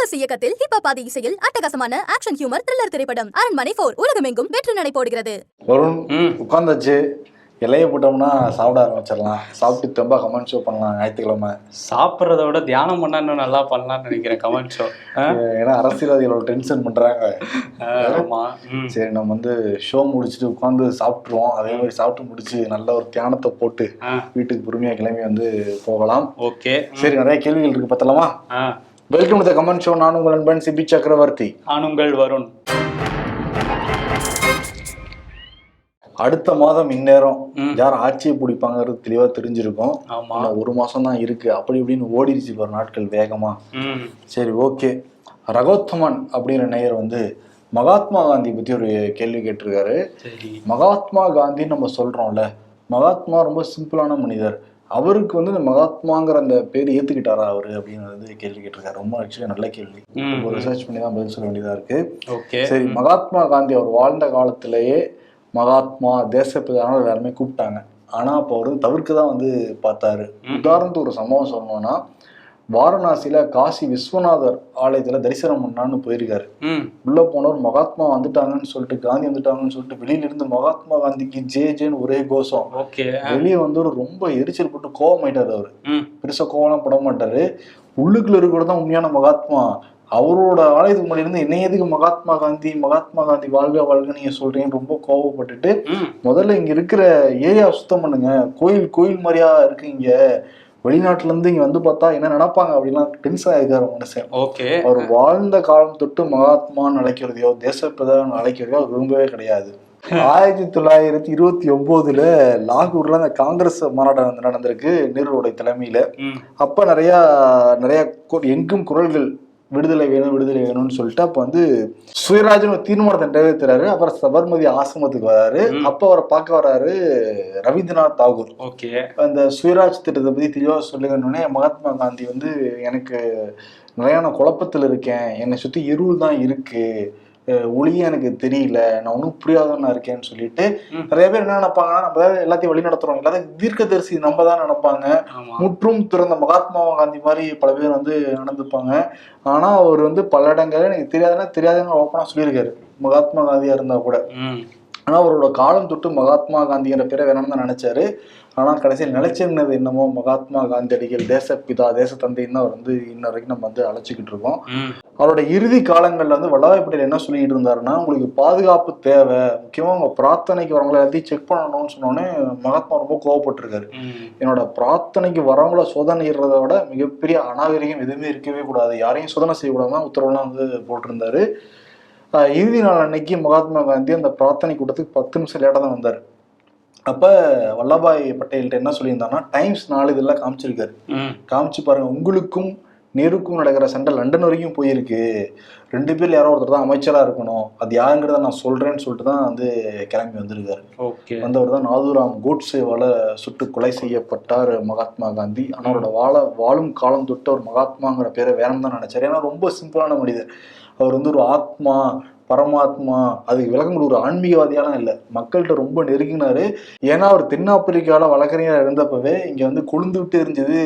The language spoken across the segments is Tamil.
சுந்தர் இயக்கத்தில் ஹிப் ஆதி இசையில் அட்டகாசமான ஆக்ஷன் ஹியூமர் த்ரில்லர் திரைப்படம். அரண்மனை போர் உலகமெங்கும் வெற்றி நடை போடுகிறது. வருண் ம். உட்காந்தாச்சு இலைய போட்டோம்னா சாப்பிட ஆரம்பிச்சிடலாம். சாப்பிட்டு தெம்பா கமெண்ட் ஷோ பண்ணலாம் ஞாயிற்றுக்கிழமை. சாப்பிட்றத விட தியானம் பண்ணா இன்னும் நல்லா பண்ணலாம்னு நினைக்கிறேன் கமெண்ட் ஷோ ஏன்னா அரசியல்வாதிகளோட டென்ஷன் பண்றாங்க. ஆமா. ம். சரி நம்ம வந்து ஷோ முடிச்சுட்டு உட்காந்து சாப்பிட்ருவோம் அதே மாதிரி சாப்பிட்டு முடிச்சு நல்ல ஒரு தியானத்தை போட்டு வீட்டுக்கு பொறுமையா கிளம்பி வந்து போகலாம். ஓகே. சரி நிறைய கேள்விகள் இருக்கு பார்த்தலாமா ஆ. Welcome to the comment show நான் உங்கள் நண்பன் சிபி சக்கரவர்த்தி. ஆணுங்கள் வருண். அடுத்த மாதம் இந்நேரம். யார் ஆட்சியை பிடிப்பாங்கிறது தெளிவா தெரிஞ்சிருக்கும். இன்னும் ஒரு மாசம் தான் இருக்கு. அப்படி இப்படின்னு ஓடிடுச்சு ஒரு நாட்கள் வேகமா. சரி ஓகே. ரகோத்தமன் அப்படிங்கிற நேயர் வந்து மகாத்மா காந்தி பத்தி ஒரு கேள்வி கேட்டிருக்காரு. மகாத்மா காந்தின்னு நம்ம சொல்றோம்ல. மகாத்மா ரொம்ப சிம்பிளான மனிதர். அவருக்கு வந்து இந்த மகாத்மாங்கிற அந்த பேர் ஏத்துக்கிட்டாரா அவரு அப்படின்னு வந்து கேள்வி கேட்டிருக்காரு. ரொம்ப ஆக்சுவலி நல்ல கேள்வி. ரிசர்ச் பண்ணி தான் பதில் சொல்ல வேண்டியதா இருக்கு. ஓகே. சரி மகாத்மா காந்தி அவர் வாழ்ந்த காலத்திலேயே மகாத்மா தேசப்பிதான எல்லாருமே கூப்பிட்டாங்க. ஆனா அப்போ அவர் தவிர்க்க தான் வந்து பார்த்தாரு. உதாரணத்துக்கு ஒரு சம்பவம் சொல்லணும்னா வாரணாசியில காசி விஸ்வநாதர் ஆலயத்துல தரிசனம் பண்ணான்னு போயிருக்காரு. உள்ள போனவர் மகாத்மா வந்துட்டாங்கன்னு சொல்லிட்டு காந்தி வந்துட்டாங்கன்னு சொல்லிட்டு வெளியில இருந்து மகாத்மா காந்திக்கு ஜே ஜேன்னு ஒரே கோஷம். வெளியே வந்து ஒரு ரொம்ப எரிச்சல் போட்டு கோவமாயிட்டாரு அவரு. ம். பெருசா கோவம்லாம் பட மாட்டாரு. உள்ளுக்குள்ள இருக்கிறது தான் உண்மையான மகாத்மா. அவரோட ஆலயத்துக்கு முன்னாடி இருந்து என்ன எதுக்கு மகாத்மா காந்தி மகாத்மா காந்தி வாழ்க வாழ்க நீங்க சொல்றீங்கன்னு ரொம்ப கோவப்பட்டுட்டு முதல்ல இங்க இருக்கிற ஏரியா சுத்தம் பண்ணுங்க. கோயில் கோயில் மாதிரியா இருக்கு இங்க. வெளிநாட்டுல இருந்து இங்க வந்து பார்த்தா என்ன நினைப்பாங்க அப்படின்னா டென்ஷன் ஆயிருக்காரு மனுஷன் ஓகே. அவர் வாழ்ந்த காலம் தொட்டு மகாத்மான்னு அழைக்கிறதையோ தேசப்பிரதான் அழைக்கிறதையோ விரும்பவே கிடையாது. ஆயிரத்தி தொள்ளாயிரத்தி இருபத்தி ஒன்பதுல லாகூர்ல அந்த காங்கிரஸ் மாநாடு வந்து நடந்திருக்கு நேருடைய தலைமையில. அப்ப நிறைய நிறைய எங்கும் குரல்கள் விடுதலை வேணும் விடுதலை வேணும்னு சொல்லிட்டு அப்ப வந்து சுயராஜன் ஒரு தீர்மானத்தை நிறைவேற்றுறாரு அப்புறம் சபர்மதி ஆசிரமத்துக்கு வராரு. அப்ப அவரை பார்க்க வராரு ரவீந்திரநாத் தாகூர். ஓகே. அந்த சுயராஜ் திட்டத்தை பத்தி தெளிவாக சொல்லுங்கன்னொடனே மகாத்மா காந்தி வந்து எனக்கு நிறையான குழப்பத்தில் இருக்கேன். என்னை சுத்தி இருள் தான் இருக்கு. அஹ் ஒளியே எனக்கு தெரியல. நான் ஒன்றும் புரியாதவனா இருக்கேன்னு சொல்லிட்டு. நிறைய பேர் என்ன நினைப்பாங்கன்னா நம்ம எல்லாத்தையும் வழி நடத்துறோம். எல்லாத்தையும் தீர்க்கதரிசி நம்ம தான் நினைப்பாங்க. முற்றும் திறந்த மகாத்மா காந்தி மாதிரி பல பேர் வந்து நடந்துப்பாங்க. ஆனா அவர் வந்து பல இடங்கள்ல எனக்கு தெரியாதுன்னா தெரியாதுன்னு ஓப்பனா சொல்லியிருக்காரு. மகாத்மா காந்தியா இருந்தா கூட. ம் ஆனா அவரோட காலம் தொட்டு மகாத்மா காந்திங்கிற பேரை வேணும்னு தான் நினைச்சாரு. ஆனா கடைசியில் நிலைச்சிருந்தது என்னமோ மகாத்மா காந்தியடிகள் தேசப்பிதா தேசத்தந்தைன்னு தான் அவர் வந்து இன்ன வரைக்கும் நம்ம வந்து அழைச்சிக்கிட்டு இருக்கோம். அவரோட இறுதி காலங்கள்ல வந்து வல்லபாய் பட்டேல் என்ன சொல்லிட்டு இருந்தாருன்னா உங்களுக்கு பாதுகாப்பு தேவை. முக்கியமா உங்க பிரார்த்தனைக்கு வரவங்களை எல்லாத்தையும் செக் பண்ணணும்னு சொன்னோன்னே மகாத்மா ரொம்ப கோவப்பட்டிருக்காரு. என்னோட பிரார்த்தனைக்கு வரவங்கள சோதனைறத விட மிகப்பெரிய அநாகரிகம் எதுவுமே இருக்கவே கூடாது. யாரையும் சோதனை செய்யக்கூடாதுதான் உத்தரவுலாம் வந்து போட்டிருந்தாரு. இறுதி நாள் அன்னைக்கு மகாத்மா காந்தி அந்த பிரார்த்தனை கூட்டத்துக்கு பத்து நிமிஷம் லேட்டாக தான் வந்தார். அப்ப வல்லபாய் பட்டேல்கிட்ட என்ன சொல்லியிருந்தாருன்னா டைம்ஸ் நாலு இதெல்லாம் காமிச்சிருக்காரு. காமிச்சு பாருங்க உங்களுக்கும் நேருக்கும் நடக்கிற சண்டை லண்டன் வரைக்கும் போயிருக்கு. ரெண்டு பேர்ல யாரோ ஒருத்தர் தான் அமைச்சரா இருக்கணும். அது யாருங்கிறத நான் சொல்றேன்னு சொல்லிட்டு தான் வந்து கிளம்பி வந்திருக்காரு. ஓகே. வந்தவர் தான் நாதுராம் கோட்சேவால சுட்டு கொலை செய்யப்பட்டார் மகாத்மா காந்தி. ஆனா அவரோட வாழ வாழும் காலம் தொட்டு அவர் மகாத்மாங்கிற பேரை வேணும் தான் நினைச்சாரு. ஏன்னா ரொம்ப சிம்பிளான மனிதர். அவர் வந்து ஒரு ஆத்மா பரமாத்மா அதுக்கு விளக்கம் கொடுக்குற ஆன்மீகவாதியாலாம் இல்லை. மக்கள்கிட்ட ரொம்ப நெருங்கினாரு. ஏன்னா அவர் தென்னாப்பிரிக்கால வழக்கறிஞர் இருந்தப்பவே இங்க வந்து கொழுந்து விட்டு எரிஞ்சது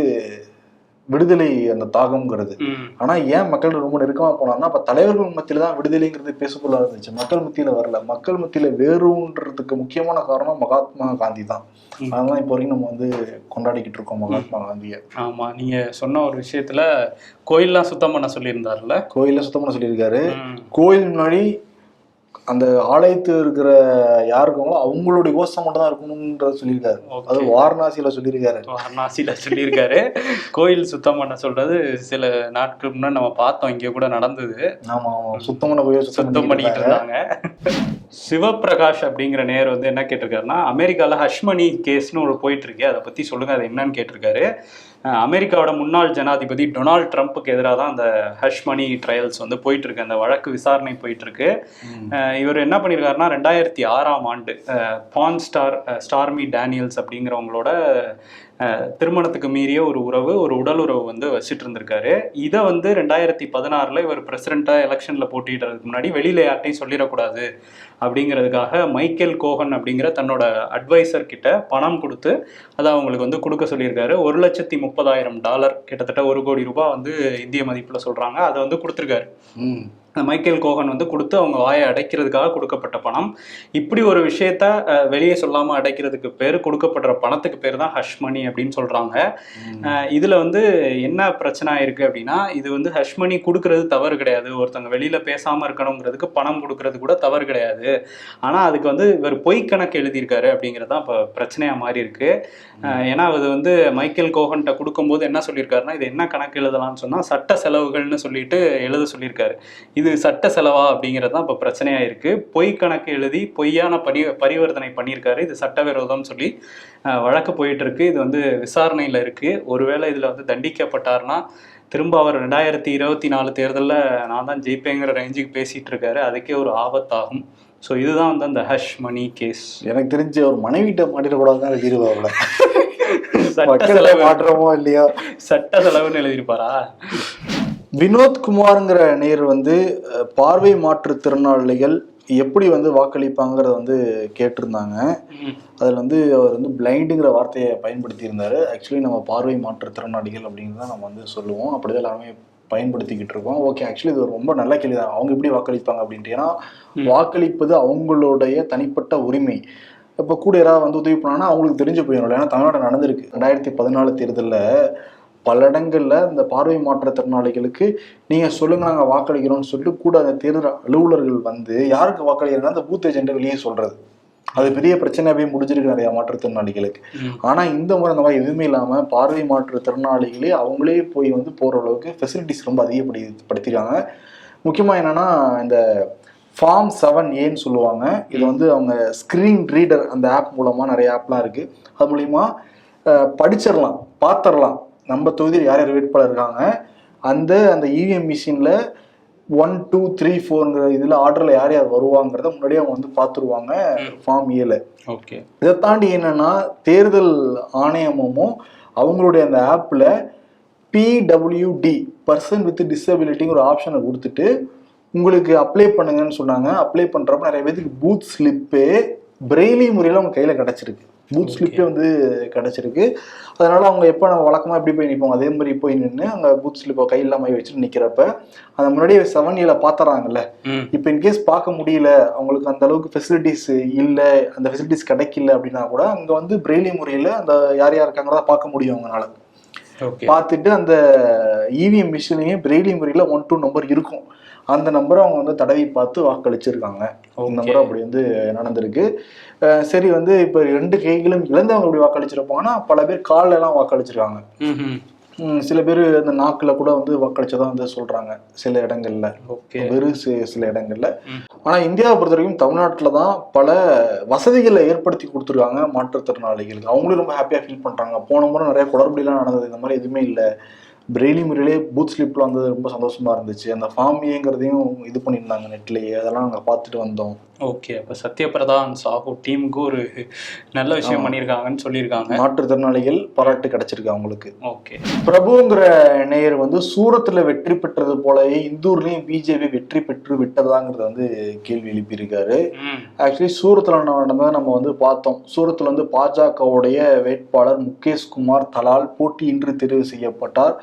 விடுதலை அந்த தாகம்ங்கிறது. ஆனா ஏன் மக்கள் ரொம்ப நெருக்கமா போனாங்கன்னா அப்ப தலைவர்கள் மத்தியில தான் விடுதலைங்கிறது பேசப்பொருளா இருந்துச்சு. மக்கள் மத்தியில வரல. மக்கள் மத்தியில வேறுன்றதுக்கு முக்கியமான காரணம் மகாத்மா காந்தி தான். ம். அதெல்லாம் இப்போ வரைக்கும் நம்ம வந்து கொண்டாடிக்கிட்டு இருக்கோம் மகாத்மா காந்தியை. ஆமா நீங்க சொன்ன ஒரு விஷயத்துல கோயில்லாம் சுத்தம் பண்ண சொல்லியிருந்தாருல்ல? கோயில சுத்தம் பண்ண சொல்லியிருக்காரு. கோயில் முன்னாடி அந்த ஆலயத்து இருக்கிற யார் இருக்காங்களோ அவங்களுடைய கோஷம் மட்டும் தான் இருக்கணும்ன்றத சொல்லியிருக்காரு. அது வாரணாசியில சொல்லியிருக்காரு. வாரணாசியில சொல்லியிருக்காரு. கோயில் சுத்தம் பண்ண சொல்றது சில நாட்களுக்கு முன்னாடி நம்ம பார்த்தோம் இங்க கூட நடந்தது. ஆமா ஆமா. சுத்தம் பண்ண கோயில் சுத்தம் பண்ணிக்கிட்டு இருந்தாங்க. சிவபிரகாஷ் அப்படிங்கிற நேர் வந்து என்ன கேட்டிருக்காருன்னா அமெரிக்கால ஹஷ்மணி கேஸ்னு ஒரு போயிட்டு இருக்கு. அதை பத்தி சொல்லுங்க அது என்னன்னு கேட்டிருக்காரு. அமெரிக்காவோட முன்னாள் ஜனாதிபதி டொனால்ட் ட்ரம்ப்புக்கு எதிராக தான் அந்த ஹஷ்மணி ட்ரையல்ஸ் வந்து போயிட்டு இருக்கு அந்த வழக்கு விசாரணை போயிட்டு இருக்கு இவர் என்ன பண்ணியிருக்காருன்னா ரெண்டாயிரத்தி ஆறாம் ஆண்டு பான் ஸ்டார் ஸ்டார்மி டேனியல்ஸ் அப்படிங்கிறவங்களோட திருமணத்துக்கு மீறிய ஒரு உறவு ஒரு உடல் உறவு வந்து வச்சுட்டு இருந்திருக்காரு. இதை வந்து ரெண்டாயிரத்தி பதினாறுல இவர் பிரசிடென்ட்டாக எலெக்ஷனில் போட்டியிடுறதுக்கு முன்னாடி வெளியில யார்ட்டையும் சொல்லிடக்கூடாது. அப்படிங்கிறதுக்காக மைக்கேல் கோகன் அப்படிங்கிற தன்னோட அட்வைசர் கிட்ட பணம் கொடுத்து அதை அவங்களுக்கு வந்து கொடுக்க சொல்லியிருக்காரு. ஒரு லட்சத்தி முப்பதாயிரம் டாலர் கிட்டத்தட்ட ஒரு கோடி ரூபாய் வந்து இந்திய மதிப்பில் சொல்கிறாங்க அதை வந்து கொடுத்துருக்காரு. மைக்கேல் கோகன் வந்து கொடுத்து அவங்க வாயை அடைக்கிறதுக்காக கொடுக்கப்பட்ட பணம். இப்படி ஒரு விஷயத்த வெளியே சொல்லாம அடைக்கிறதுக்கு பேர் கொடுக்கப்படுற பணத்துக்கு பேர் தான் ஹஷ் மணி அப்படின்னு சொல்றாங்க. அஹ், இதுல வந்து என்ன பிரச்சனை ஆயிருக்கு அப்படின்னா இது வந்து ஹஷ் மணி கொடுக்கறது தவறு கிடையாது. ஒருத்தவங்க வெளியில பேசாம இருக்கணுங்கிறதுக்கு பணம் கொடுக்கறது கூட தவறு கிடையாது. ஆனா அதுக்கு வந்து இவர் பொய் கணக்கு எழுதியிருக்காரு அப்படிங்கிறது தான் இப்போ பிரச்சனையா மாறி இருக்கு. ஏன்னா அது வந்து மைக்கேல் கோகன்ட்ட கொடுக்கும்போது என்ன சொல்லியிருக்காருன்னா இது என்ன கணக்கு எழுதலாம்னு சொன்னா சட்ட செலவுகள்னு சொல்லிட்டு எழுத சொல்லியிருக்காரு. இது சட்ட செலவா அப்படிங்கிறது தான் இப்போ பிரச்சனையா இருக்கு பொய் கணக்கு எழுதி பொய்யான பரி பரிவர்த்தனை பண்ணியிருக்காரு. இது சட்டவிரோதம்னு சொல்லி வழக்கு போயிட்டு இருக்கு இது வந்து விசாரணையில் இருக்கு. ஒருவேளை இதுல வந்து தண்டிக்கப்பட்டார்னா திரும்ப அவர் ரெண்டாயிரத்தி இருபத்தி நாலு தேர்தலில் நான் தான் ஜெயிப்பேங்கிற ரேஞ்சுக்கு பேசிட்டு இருக்காரு. அதுக்கே ஒரு ஆபத்தாகும். ஸோ இதுதான் வந்து அந்த ஹஷ் மணி கேஸ். எனக்கு தெரிஞ்சு அவர் மனைவிட்ட மாட்டிடக்கூடாதுன்னு எழுதிடுவாப்ல சட்ட செலவு. மாற்றமோ இல்லையோ? சட்ட செலவுன்னு எழுதியிருப்பாரா? வினோத்குமாருங்கிற நேர் வந்து பார்வை மாற்றுத்திறனாளிகள் எப்படி வந்து வாக்களிப்பாங்கிறத வந்து கேட்டிருந்தாங்க. அதில் வந்து அவர் வந்து பிளைண்டுங்கிற வார்த்தையை பயன்படுத்தியிருந்தாரு. ஆக்சுவலி நம்ம பார்வை மாற்றுத்திறனாளிகள் அப்படின்னு தான் நம்ம வந்து சொல்லுவோம். அப்படிதான் எல்லாருமே பயன்படுத்திக்கிட்டு இருக்கோம். ஓகே ஆக்சுவலி இது ரொம்ப நல்ல கேள்வி தான். அவங்க எப்படி வாக்களிப்பாங்க அப்படின்ட்டு. ஏன்னா வாக்களிப்பது அவங்களுடைய தனிப்பட்ட உரிமை. இப்போ கூட யாராவது வந்து உதவி பண்ணாங்கன்னா அவங்களுக்கு தெரிஞ்சு போயிடும். ஏன்னா தமிழ்நாடு நடந்திருக்கு. ரெண்டாயிரத்தி பதினாலு தேர்தலில் பல இடங்கள்ல இந்த பார்வை மாற்றுத்திறனாளிகளுக்கு நீங்க சொல்லுங்க நாங்க வாக்களிக்கிறோம்னு சொல்லிட்டு கூட அந்த தேர்தல் அலுவலர்கள் வந்து யாருக்கு வாக்களிக்கிறேன்னா அந்த பூத் ஏஜென்ட்டை வெளியே சொல்றது. அது பெரிய பிரச்சனையாவே முடிஞ்சிருக்கு நிறைய மாற்றுத்திறனாளிகளுக்கு ம். ஆனா இந்த முறை அந்த மாதிரி எதுவுமே இல்லாம பார்வை மாற்றுத்திறனாளிகளே அவங்களே போய் வந்து போற அளவுக்கு ஃபெசிலிட்டிஸ் ரொம்ப அதிகப்படுத்தி படுத்திருக்காங்க முக்கியமா என்னன்னா இந்த ஃபார்ம் செவன் ஏன்னு சொல்லுவாங்க. இது வந்து அவங்க ஸ்க்ரீன் ரீடர் அந்த ஆப் மூலமா நிறைய ஆப்லாம் இருக்கு. அது மூலியமா அஹ், படிச்சிடலாம் பார்த்துடலாம். நம்ம தொகுதியில் யார் யார் வேட்பாளர் இருக்காங்க அந்த அந்த இவிஎம் மிஷினில் ஒன் டூ த்ரீ ஃபோருங்கிற இதில் ஆர்டரில் யார் யார் வருவாங்கிறத முன்னாடியே அவங்க வந்து பார்த்துருவாங்க ஃபார்ம் ஏல ஓகே இதை தாண்டி என்னன்னா தேர்தல் ஆணையமும் அவங்களுடைய அந்த ஆப்பில் பிடபிள்யூடி பர்சன் வித் டிசபிலிட்டிங்கிற ஒரு ஆப்ஷனை கொடுத்துட்டு உங்களுக்கு அப்ளை பண்ணுங்கன்னு சொன்னாங்க. அப்ளை பண்ணுறப்ப நிறைய பேருக்கு பூத் ஸ்லிப்பே பிரெய்லி முறையில் அவங்க கையில் கிடச்சிருக்கு. பூத் ஸ்லிப்பே வந்து கிடச்சிருக்கு. அதனால அவங்க எப்போ நம்ம வழக்கமாக எப்படி போய் நிற்போம் அதே மாதிரி போய் நின்று அங்கே பூத் ஸ்லிப்பை கையில் இல்லாமல் வச்சுட்டு நிற்கிறப்ப அந்த முன்னாடியே செவன் ஏல பார்த்துறாங்கல்ல இப்போ இன்கேஸ் பார்க்க முடியல அவங்களுக்கு அந்த அளவுக்கு ஃபெசிலிட்டிஸ் இல்லை அந்த ஃபெசிலிட்டிஸ் கிடைக்கல அப்படின்னா கூட அங்கே வந்து பிரெய்லி முறையில் அந்த யார் யார் இருக்காங்கிறத பார்க்க முடியும் அவங்களால. பார்த்துட்டு அந்த இவிஎம் மிஷினையும் பிரெய்லி முறையில் ஒன் டூ நம்பர் இருக்கும். அந்த நம்பரை அவங்க வந்து தடவி பார்த்து வாக்களிச்சிருக்காங்க. இந்த முறை அப்படி வந்து நடந்திருக்கு. சரி வந்து இப்போ ரெண்டு கைகளும் இழந்தவங்க எப்படி வாக்களிச்சிருப்பாங்கன்னா பல பேர் கால்ல எல்லாம் வாக்களிச்சிருக்காங்க சில பேர் அந்த நாக்கில் கூட வந்து வாக்களிச்சதா வந்து சொல்றாங்க சில இடங்கள்ல. வெறும் சில இடங்கள்ல. ஆனா இந்தியாவை பொறுத்த வரைக்கும் தமிழ்நாட்டுல தான் பல வசதிகளை ஏற்படுத்தி கொடுத்துருக்காங்க மாற்றுத்திறனாளிகளுக்கு. அவங்களும் ரொம்ப ஹாப்பியா ஃபீல் பண்றாங்க. போன முறை நிறைய குளறுபடிலாம் நடந்தது. இந்த மாதிரி எதுவுமே இல்லை. பிரெய்லி முறையிலே பூத் ஸ்லிப்பில் வந்தது ரொம்ப சந்தோஷமாக இருந்துச்சு. அந்த ஃபார்மியங்கிறதையும் இது பண்ணியிருந்தாங்க நெட்லேயே அதெல்லாம் நாங்கள் பார்த்துட்டு வந்தோம். ஓகே அப்போ சத்யபிரதான் சாஹூ டீமுக்கு ஒரு நல்ல விஷயம் பண்ணியிருக்காங்கன்னு சொல்லியிருக்காங்க. மாற்றுத்திறனாளிகள் பாராட்டு கிடைச்சிருக்கு அவங்களுக்கு. ஓகே. பிரபுங்கிற நேயர் வந்து சூரத்துல வெற்றி பெற்றது போலவே இந்தூர்லயும் பிஜேபி வெற்றி பெற்று விட்டதாங்கிறத வந்து கேள்வி எழுப்பியிருக்காரு. ஆக்சுவலி சூரத்தில் நடந்ததை நம்ம வந்து பார்த்தோம். சூரத்தில் வந்து பாஜகவுடைய வேட்பாளர் முகேஷ் குமார் தலால் போட்டியின்றி தெரிவு செய்யப்பட்டார்.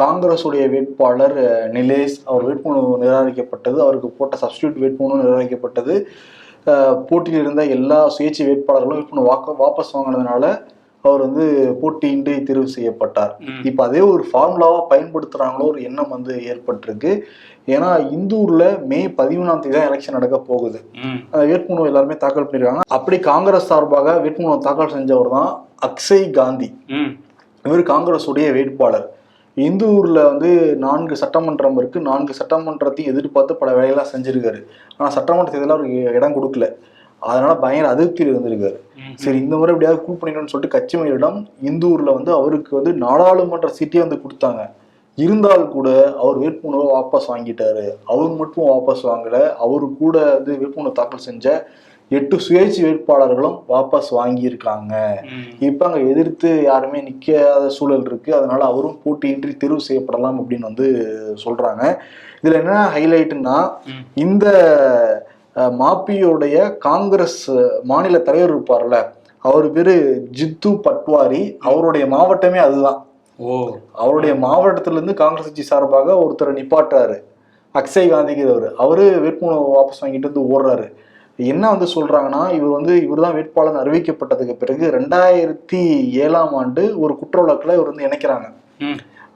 காங்கிரஸுடைய வேட்பாளர் நிலேஷ் அவர் வேட்புமனு நிராகரிக்கப்பட்டது. அவருக்கு போட்ட சப்ஸ்டியூட் வேட்புமனு நிராகரிக்கப்பட்டது. போட்டியில் இருந்த எல்லா சுயேட்சை வேட்பாளர்களும் வேட்புமனு வாக்க வாபஸ் வாங்கினதுனால அவர் வந்து போட்டியின்றி தெரிவு செய்யப்பட்டார். இப்போ அதே ஒரு ஃபார்முலாவா பயன்படுத்துறாங்களோ ஒரு எண்ணம் வந்து ஏற்பட்டிருக்கு. ஏன்னா இந்தூர்ல மே பதிமூணாம் தேதி தான் எலெக்ஷன் நடக்க போகுது. அந்த வேட்புமனு எல்லாருமே தாக்கல் பண்ணியிருக்காங்க அப்படி காங்கிரஸ் சார்பாக வேட்புமனு தாக்கல் செஞ்சவர் தான் அக்ஷய் காந்தி. இவர் காங்கிரஸுடைய வேட்பாளர். இந்தூர்ல வந்து நான்கு சட்டமன்றம் இருக்கு. நான்கு சட்டமன்றத்தையும் எதிர்பார்த்து பல வேலையெல்லாம் செஞ்சிருக்காரு. ஆனா சட்டமன்ற தேர்தலில் அவருக்கு இடம் கொடுக்கல. அதனால பயங்கர அதிருப்தியில் இருந்திருக்காரு. சரி இந்த முறை எப்படியாவது கூல் பண்ணிக்கணும்னு சொல்லிட்டு கட்சிமையிடம் இந்தூர்ல வந்து அவருக்கு வந்து நாடாளுமன்ற சீட்டே வந்து கொடுத்தாங்க. இருந்தால் கூட அவர் வேட்புமனுவை வாபஸ் வாங்கிட்டாரு. அவர் மட்டும் வாபஸ் வாங்கல. அவரு கூட வந்து வேட்புமனு தாக்கல் செஞ்ச எட்டு சுயேட்சை வேட்பாளர்களும் வாபஸ் வாங்கியிருக்காங்க. இப்ப அங்க எதிர்த்து யாருமே நிக்காத சூழல் இருக்கு. அதனால அவரும் போட்டியின்றி தேர்வு செய்யப்படலாம் அப்படின்னு வந்து சொல்றாங்க. இதுல என்ன ஹைலைட்னா. இந்த மாப்பியோடைய காங்கிரஸ் மாநில தலைவர் இருப்பார்ல அவர் பேரு ஜித்து பட்வாரி. அவருடைய மாவட்டமே அதுதான். ஓ. அவருடைய மாவட்டத்துல இருந்து காங்கிரஸ் கட்சி சார்பாக ஒருத்தரை நிப்பாட்டுறாரு. அக்ஷய் காந்திங்கிறவர். அவரு வேட்புமனு வாபஸ் வாங்கிட்டு வந்து ஓடுறாரு. என்ன வந்து சொல்றாங்கன்னா இவர் வந்து இவர் தான் வேட்பாளர் அறிவிக்கப்பட்டதுக்கு பிறகு ரெண்டாயிரத்தி ஏழாம் ஆண்டு ஒரு குற்ற வழக்குல இவர் வந்து இணைக்கிறாங்க.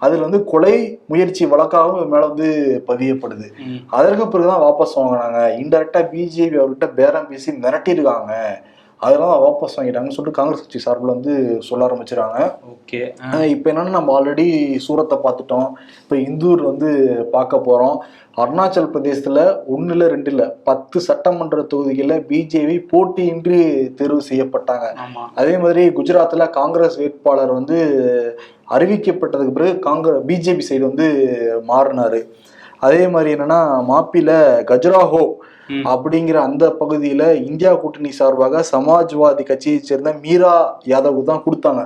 அதுல வந்து கொலை முயற்சி வழக்காகவும் இவர் மேல வந்து பதியப்படுது. அதற்கு பிறகுதான் வாபஸ் வாங்கினாங்க. இன்டெரக்டா பிஜேபி அவர்கிட்ட பேரம் பேசி மிரட்டியிருக்காங்க. அதெல்லாம் வாபஸ் வாங்கிட்டாங்கன்னு சொல்லிட்டு காங்கிரஸ் கட்சி சார்பில் வந்து சொல்ல ஆரம்பிச்சிருக்காங்க. ஓகே. இப்ப என்னன்னா நம்ம ஆல்ரெடி சூரத்தை பார்த்துட்டோம். இப்ப இந்தூர் வந்து பார்க்க போறோம். அருணாச்சல் பிரதேசத்துல ஒண்ணு இல்ல ரெண்டு இல்ல பத்து சட்டமன்ற தொகுதிகளில் பிஜேபி போட்டியின்றி தேர்வு செய்யப்பட்டாங்க அதே மாதிரி குஜராத்ல காங்கிரஸ் வேட்பாளர் வந்து அறிவிக்கப்பட்டதுக்கு பிறகு காங்கிரஸ் பிஜேபி சைடு வந்து மாறினாரு அதே மாதிரி என்னன்னா மாப்பில கஜராஹோ. அப்படிங்கிற அந்த பகுதியில இந்தியா கூட்டணி சார்பாக சமாஜ்வாதி கட்சியை சேர்ந்த மீரா யாதவுக்கு தான் கொடுத்தாங்க.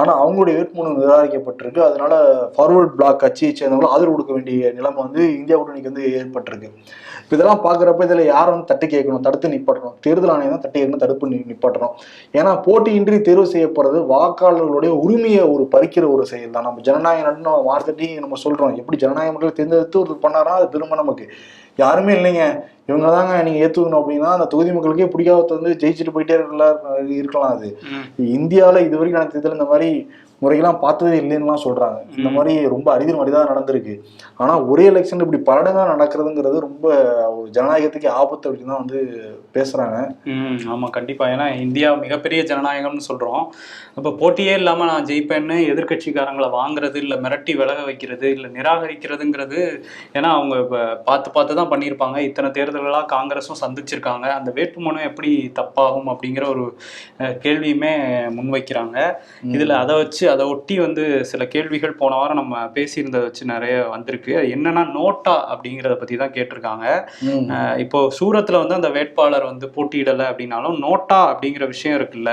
ஆனா அவங்களுடைய வேட்புமனு நிராகரிக்கப்பட்டிருக்கு. அதனால ஃபார்வர்ட் பிளாக் கட்சியை சேர்ந்தவங்களும் ஆதரவு கொடுக்க வேண்டிய நிலைமை வந்து இந்தியா கூட்டணிக்கு வந்து ஏற்பட்டிருக்கு. இதெல்லாம் பாக்குறப்ப இதுல யார் வந்து தட்டி கேட்கணும் தடுத்து நிப்பாட்டணும்? தேர்தல் ஆணையம் தான் தட்டி கேட்கணும் தடுப்பு நிப்பாட்டணும். ஏன்னா போட்டியின்றி தேர்வு செய்யப்படுறது வாக்காளர்களுடைய உரிமையை ஒரு பறிக்கிற ஒரு செயல் தான். நம்ம ஜனநாயக நாடுன்னு நம்ம வார்த்தைட்டி நம்ம சொல்றோம். எப்படி ஜனநாயக மக்கள் தேர்ந்தெடுத்து ஒரு பண்ணாரா அது பெருமை நமக்கு. யாருமே இல்லைங்க இவங்க தாங்க நீங்க ஏத்துக்கணும் அப்படின்னா அந்த தொகுதி மக்களுக்கே பிடிக்காத வந்து ஜெயிச்சுட்டு போயிட்டே இருக்கலாம் இருக்கலாம் அது. இந்தியாவில இது வரைக்கும் நடந்த தேர்தல் இந்த மாதிரி முறைகள்லாம் பார்த்ததே இல்லைன்னுலாம் சொல்றாங்க. இந்த. மாதிரி ரொம்ப அரிதின் தான் நடந்திருக்கு. ஆனா ஒரே எலெக்ஷன் இப்படி பலடங்கா நடக்கிறதுங்கிறது ரொம்ப ஒரு ஜனநாயகத்துக்கு ஆபத்து அப்படின்னு தான் வந்து பேசுறாங்க. ம் ஆமாம் கண்டிப்பாக ஏன்னா இந்தியா மிகப்பெரிய ஜனநாயகம்னு சொல்கிறோம் அப்போ போட்டியே இல்லாமல் நான் ஜெயிப்பேன்னு எதிர்க்கட்சிக்காரங்களை வாங்குறது இல்லை மிரட்டி விலக வைக்கிறது இல்லை நிராகரிக்கிறதுங்கிறது ஏன்னா அவங்க இப்போ பார்த்து பார்த்து தான் பண்ணியிருப்பாங்க. இத்தனை தேர்தல்களாக காங்கிரஸும் சந்திச்சிருக்காங்க. அந்த வேட்புமனு எப்படி தப்பாகும் அப்படிங்கிற ஒரு கேள்வியுமே முன்வைக்கிறாங்க. இதில் அதை வச்சு அதை ஒட்டி வந்து சில கேள்விகள் போன வாரம் நம்ம பேசியிருந்ததை வச்சு நிறைய வந்திருக்கு. என்னன்னா நோட்டா அப்படிங்கிறத பற்றி தான் கேட்டிருக்காங்க. இப்போ சூரத்துல வந்து அந்த வேட்பாளர் வந்து போட்டியிடலை அப்படின்னாலும் நோட்டா அப்படிங்கிற விஷயம் இருக்குல்ல.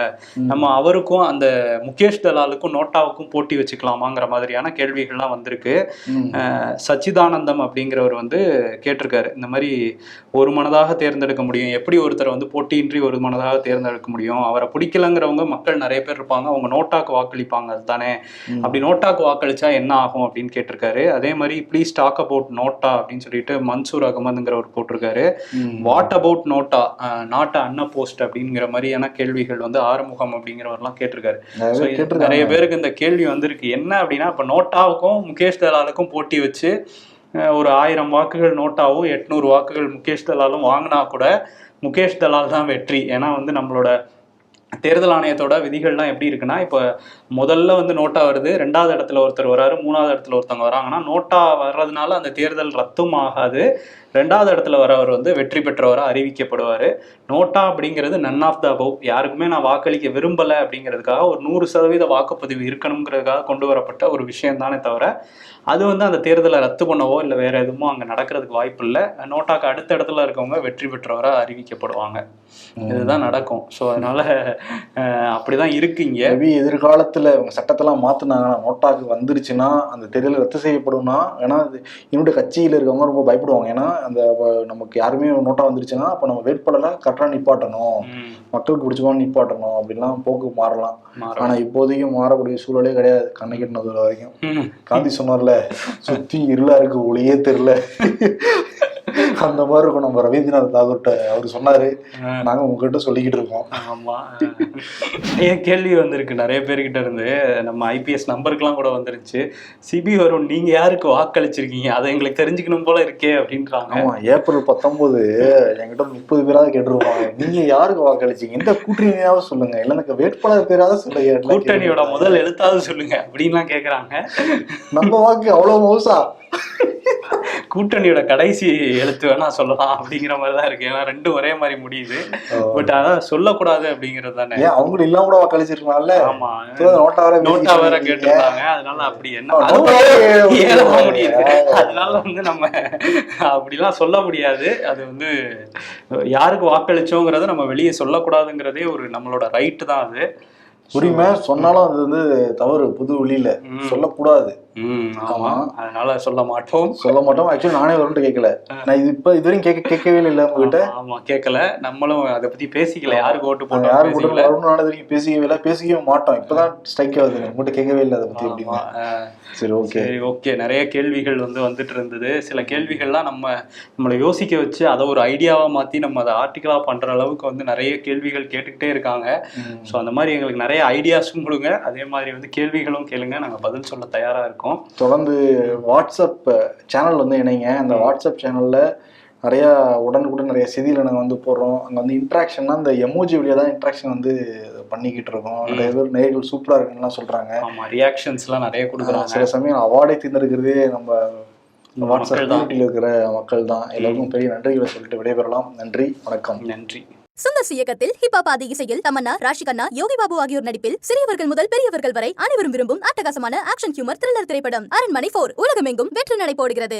நம்ம அவருக்கும் அந்த முகேஷ் தலாலுக்கும் நோட்டாவுக்கும் போட்டி வச்சுக்கலாமாங்கிற மாதிரியான கேள்விகள்லாம் வந்திருக்கு. சச்சிதானந்தம் அப்படிங்கிறவர் வந்து கேட்டிருக்காரு. இந்த மாதிரி ஒரு மனதாக தேர்ந்தெடுக்க முடியும். எப்படி ஒருத்தர் வந்து போட்டியின்றி ஒரு மனதாக தேர்ந்தெடுக்க முடியும்? அவரை பிடிக்கலங்கிறவங்க மக்கள் நிறைய பேர் இருப்பாங்க. அவங்க நோட்டாக்கு வாக்களிப்பாங்க. அதுதானே ம். அப்படி நோட்டாக்கு வாக்களிச்சா என்ன ஆகும் அப்படின்னு கேட்டிருக்காரு. அதே மாதிரி ப்ளீஸ் டாக் அபவுட் நோட்டா அப்படின்னு சொல்லிட்டு மன்சூர் அகமதுங்கிறவர் போட்டிருக்காரு. வாட் அபவுட் நோட்டா நாட் அன்ன போஸ்ட் அப்படிங்கிற மாதிரியான கேள்விகள் வந்து ஆறுமுகம் அப்படிங்கிறவர்லாம் கேட்டிருக்காரு. நிறைய பேருக்கு இந்த கேள்வி வந்திருக்கு. என்ன அப்படின்னா இப்போ நோட்டாவுக்கும் முகேஷ் தலாலுக்கும் போட்டி வச்சு ஒரு ஆயிரம் வாக்குகள் நோட்டாவும் எட்நூறு வாக்குகள் முகேஷ் தலாலும் வாங்கினா கூட முகேஷ் தலால் தான் வெற்றி. ஏன்னா வந்து நம்மளோட தேர்தல் ஆணையத்தோட விதிகள்லாம் எப்படி இருக்குன்னா இப்போ முதல்ல வந்து நோட்டா வருது ரெண்டாவது இடத்துல ஒருத்தர் வராரு மூணாவது இடத்துல ஒருத்தவங்க வராங்கன்னா நோட்டா வர்றதுனால அந்த தேர்தல் ரத்தும் ஆகாது. ரெண்டாவது இடத்துல வரவர் வந்து வெற்றி பெற்றவராக அறிவிக்கப்படுவார். நோட்டா அப்படிங்கிறது நன் ஆஃப் த அபவ் யாருக்குமே நான் வாக்களிக்க விரும்பலை அப்படிங்கிறதுக்காக ஒரு நூறு சதவீத வாக்குப்பதிவு இருக்கணுங்கிறதுக்காக கொண்டு வரப்பட்ட ஒரு விஷயம் தானே தவிர அது வந்து அந்த தேர்தலை ரத்து பண்ணவோ இல்லை வேற எதுவும் அங்கே நடக்கிறதுக்கு வாய்ப்பு இல்லை. நோட்டாக்கு அடுத்த இடத்துல இருக்கவங்க வெற்றி பெற்றவராக அறிவிக்கப்படுவாங்க. இதுதான் நடக்கும். ஸோ அதனால அப்படிதான் இருக்கு இங்க. மேபி எதிர்காலத்துல இவங்க சட்டத்தெல்லாம் மாத்துனாங்கன்னா நோட்டாக்கு வந்துருச்சுன்னா அந்த தேர்தல் ரத்து செய்யப்படும்னா ஏன்னா என்னுடைய கட்சியில இருக்கவங்க ரொம்ப பயப்படுவாங்க. ஏன்னா அந்த நமக்கு யாருமே நோட்டா வந்துருச்சுன்னா அப்ப நம்ம வேட்பாளரை கரெக்டாக நிப்பாட்டணும். மக்களுக்கு பிடிச்சவங்க நிப்பாட்டணும் அப்படின்லாம் போக்கு மாறலாம். ஆனா இப்போதைக்கு மாறக்கூடிய சூழலே கிடையாது. கண்ணை கட்டினது வரைக்கும். காந்தி சொன்னார்ல சுத்தி இருளா இருக்கு ஒளியே தெரியல. அந்த மாதிரி இருக்கும். நம்ம ரவீந்திரநாத் தாகூர்கிட்ட அவர் சொன்னாரு. நாங்க உங்ககிட்ட சொல்லிக்கிட்டு இருக்கோம். ஆமா. ஏன் கேள்வி வந்திருக்கு. நிறைய பேர்கிட்ட இருந்து நம்ம ஐபிஎஸ் நம்பருக்குலாம் கூட வந்துருச்சு. சிபி வரும் நீங்க யாருக்கு வாக்களிச்சிருக்கீங்க? அதை எங்களுக்கு தெரிஞ்சுக்கணும் போல இருக்கே அப்படின்றாங்க. ஆமா ஏப்ரல் பத்தொன்பது என்கிட்ட முப்பது பேராவது கேட்டிருப்பாங்க. நீங்க யாருக்கு வாக்களிச்சீங்க? எந்த கூட்டணியாவது சொல்லுங்க. இல்ல எனக்கு வேட்பாளர் பேராவது சொல்லுங்க. கூட்டணியோட. முதல் எழுத்தாவது சொல்லுங்க அப்படின்லாம் கேக்குறாங்க. நம்ம வாக்கு அவ்வளவு மோசா கூட்டணியோட கடைசி எழுத்து வேணா சொல்லலாம் அப்படிங்கிற மாதிரி தான் இருக்கு. ஏன்னா ரெண்டும் ஒரே மாதிரி முடியுது. பட் அதான் சொல்லக்கூடாது அப்படிங்கிறது தானே. அவங்களும் இல்லாம கூட வாக்களிச்சிருக்கலாம்ல? ஆமா. நோட்டா வேற நோட்டா வேற. கேட்டிருந்தாங்க. அதனால அப்படி என்ன? முடியுது. அதனால வந்து நம்ம அப்படிலாம் சொல்ல முடியாது. அது வந்து யாருக்கு வாக்களிச்சோங்கிறத நம்ம வெளியே சொல்லக்கூடாதுங்கிறதே ஒரு நம்மளோட ரைட்டு தான் அது. உரிமை சொன்னாலும் அது வந்து தவறு புது வழியில. சொல்லக்கூடாது. அதனால சொல்ல மாட்டோம். சொல்ல மாட்டோம். ஆக்சுவலி நானே வரட்டு கேட்கல நான் இது இப்ப இதுவரையும் கேட்க கேட்கவே இல்லை உங்ககிட்ட. ஆமா, கேட்கல நம்மளும் அதை பத்தி பேசிக்கல. யாருக்கு ஓட்டு யாரு போட்டோம் பேசிக்கல. வரணும் நானே வரைக்கும் பேசிக்கவே இல்லை. பேசிக்கவே மாட்டோம். இப்பதான் ஸ்ட்ரைக் ஆகுது. உங்ககிட்ட கேட்கவே இல்லை அதை பத்தி ஆ. சரி ஓகே சரி ஓகே நிறைய கேள்விகள் வந்து வந்துட்டு இருந்தது. சில கேள்விகள்லாம் நம்ம நம்மளை யோசிக்க வச்சு அதை ஒரு ஐடியாவா மாத்தி நம்ம அதை ஆர்டிக்கலா பண்ற அளவுக்கு வந்து நிறைய கேள்விகள் கேட்டுக்கிட்டே இருக்காங்க. ஸோ அந்த மாதிரி எங்களுக்கு நிறைய ஐடியாஸும் கொடுங்க. அதே மாதிரி வந்து கேள்விகளும் கேளுங்க. நாங்க பதில் சொல்ல தயாரா இருக்கோம். தொடர்ந்து வாட்ஸ்அப் சேனல் வந்து இணைங்க. அந்த வாட்ஸ்அப் சேனல்ல நிறைய உடனுக்குடன் நிறைய செய்திகளை நாங்கள் வந்து போடுறோம். அங்கே வந்து இன்ட்ராக்ஷன்னா இந்த எமோஜி வழியாக தான் இன்ட்ராக்ஷன் வந்து பண்ணிக்கிட்டு இருக்கோம். நிறைய பேர் நேர்கள் சூப்பராக இருக்குன்னுலாம் சொல்கிறாங்க ஆமா ரியாக்ஷன்ஸ்லாம் நிறைய கொடுக்குறாங்க. சில சமயம் அவார்டை தேர்ந்தெடுக்கிறதே நம்ம வாட்ஸ்அப் மக்கள் தான். கம்யூனிட்டியில் இருக்கிற மக்கள் தான். எல்லாருக்கும் பெரிய நன்றிகளை சொல்லிட்டு விடைபெறலாம். நன்றி வணக்கம். நன்றி. சுந்தர் இயக்கத்தில் ஹிப்ஹாப் ஆதி இசையில் தமன்னா ராஷி கண்ணா யோகி பாபு ஆகியோர் நடிப்பில் சிறியவர்கள் முதல் பெரியவர்கள் வரை அனைவரும் விரும்பும் அட்டகாசமான ஆக்ஷன் ஹியூமர் த்ரில்லர் திரைப்படம். அரண்மனை போர் உலகமெங்கும் வெற்றி நடை போடுகிறது.